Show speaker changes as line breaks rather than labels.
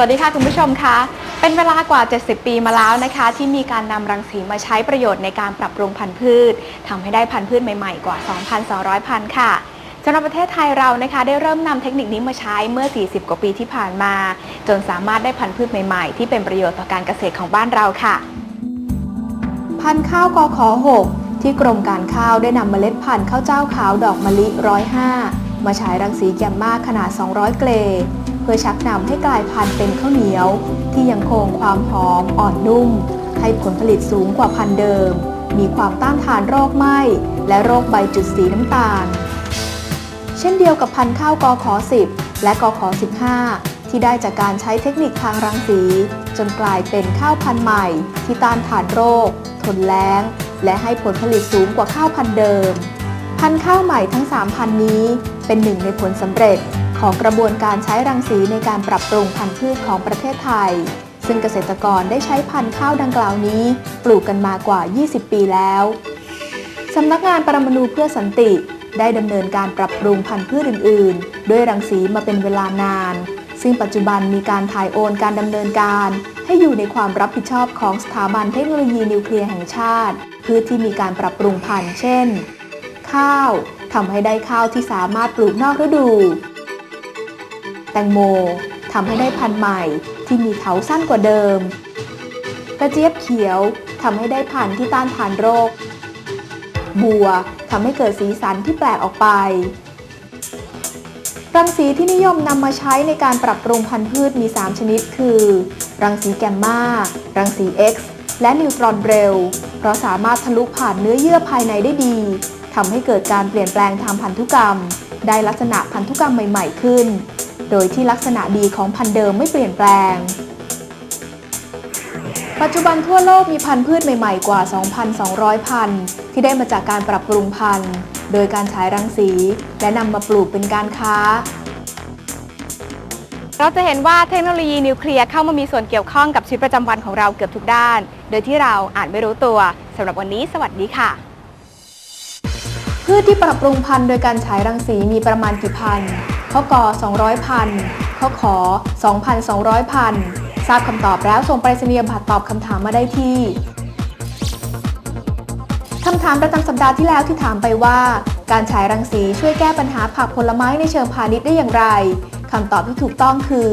วัสดีค่ะคุณผู้ชมคะเป็นเวลากว่า 70 ปีมาแล้วนะคะ ที่มีการนำรังสีมาใช้ประโยชน์ในการปรับปรุงพันธุ์พืชทำให้ได้พันธุ์พืชใหม่ๆกว่า 2,200 พันธุ์ค่ะสำหรับประเทศไทยเรานะคะได้เริ่มนำเทคนิคนี้มาใช้เมื่อ 40 กว่าปีที่ผ่านมา จนสามารถได้พันธุ์พืชใหม่ๆ ที่เป็นประโยชน์ต่อการเกษตรของบ้านเราค่ะ พันธุ์ข้าวกอขอ6ที่กรมการข้าวได้นำเมล็ดพันธุ์ข้าวเจ้าขาวดอกมะลิ 105 มาฉายรังสีแกมมาขนาด 200 เกรด พื่อชักนำให้กลายพันธุ์เป็นข้าวเหนียว ที่ยังคงความหอมอ่อนนุ่ม ให้ผลผลิตสูงกว่าพันธุ์เดิม มีความต้านทานโรคไหม้และโรคใบจุดสีน้ำตาล เช่นเดียวกับพันธุ์ข้าวกอขอ10 และกอขอ15 ที่ได้จากการใช้เทคนิคทางรังสี จนกลายเป็นข้าวพันธุ์ใหม่ ที่ต้านทานโรค ทนแล้ง และให้ผลผลิตสูงกว่าข้าวพันธุ์เดิม พันธุ์ข้าวใหม่ทั้ง3พันธุ์นี้เป็นหนึ่งในผลสำเร็จ ของกระบวนการใช้รังสีในการปรับปรุงพันธุ์พืชของประเทศไทย ซึ่งเกษตรกรได้ใช้พันธุ์ข้าวดังกล่าวนี้ ปลูกกันมากว่า 20 ปีแล้วสำนักงานปรมาณูเพื่อสันติ ได้ดำเนินการปรับปรุงพันธุ์พืชอื่น ๆ ด้วยรังสีมาเป็นเวลานาน ซึ่งปัจจุบันมีการถ่ายโอนการดำเนินการ ให้อยู่ในความรับผิดชอบของสถาบันเทคโนโลยีนิวเคลียร์แห่งชาติ พืชที่มีการปรับปรุงพันธุ์เช่น ข้าวทำให้ได้ข้าวที่สามารถปลูกนอกฤดู แตงโมทำให้ได้พันธุ์ใหม่ที่มีเถาสั้นกว่าเดิม กระเจี๊ยบเขียวทำให้ได้พันธุ์ที่ต้านทานโรค บัวทำให้เกิดสีสันที่แปลกออกไป รังสีที่นิยมนำมาใช้ในการปรับปรุงพันธุ์พืชมี 3 ชนิดคือ รังสีแกมมา รังสี X และนิวตรอนเร็วเพราะสามารถทะลุผ่านเนื้อเยื่อภายในได้ดีทำให้เกิดการเปลี่ยนแปลงทางพันธุกรรม ได้ลักษณะพันธุกรรมใหม่ ๆ ขึ้น โดยที่ลักษณะดีของพันธุ์เดิมไม่เปลี่ยนแปลง ปัจจุบันทั่วโลกมีพันธุ์พืชใหม่ๆกว่า 2,200 พันธุ์ที่ได้มาจากการปรับปรุงพันธุ์ โดยการฉายรังสี และนำมาปลูกเป็นการค้า เราจะเห็นว่าเทคโนโลยีนิวเคลียร์เข้ามามีส่วนเกี่ยวข้องกับชีวิตประจำวันของเราเกือบทุกด้าน โดยที่เราอาจไม่รู้ตัวสำหรับวันนี้ สวัสดีค่ะพืชที่ปรับปรุงพันธุ์โดยการฉายรังสีมีประมาณกี่พันธุ์ ข้อกอ200พันข้อขอ 2,200พันทราบคำตอบแล้วส่งไปรษณียบัตรตอบคำถามมาได้ที่คำถามประจำสัปดาห์ที่แล้วที่ถามไปว่า การฉายรังสีช่วยแก้ปัญหาผักผลไม้ในเชิงพาณิชย์ได้อย่างไรคำตอบที่ถูกต้องคือ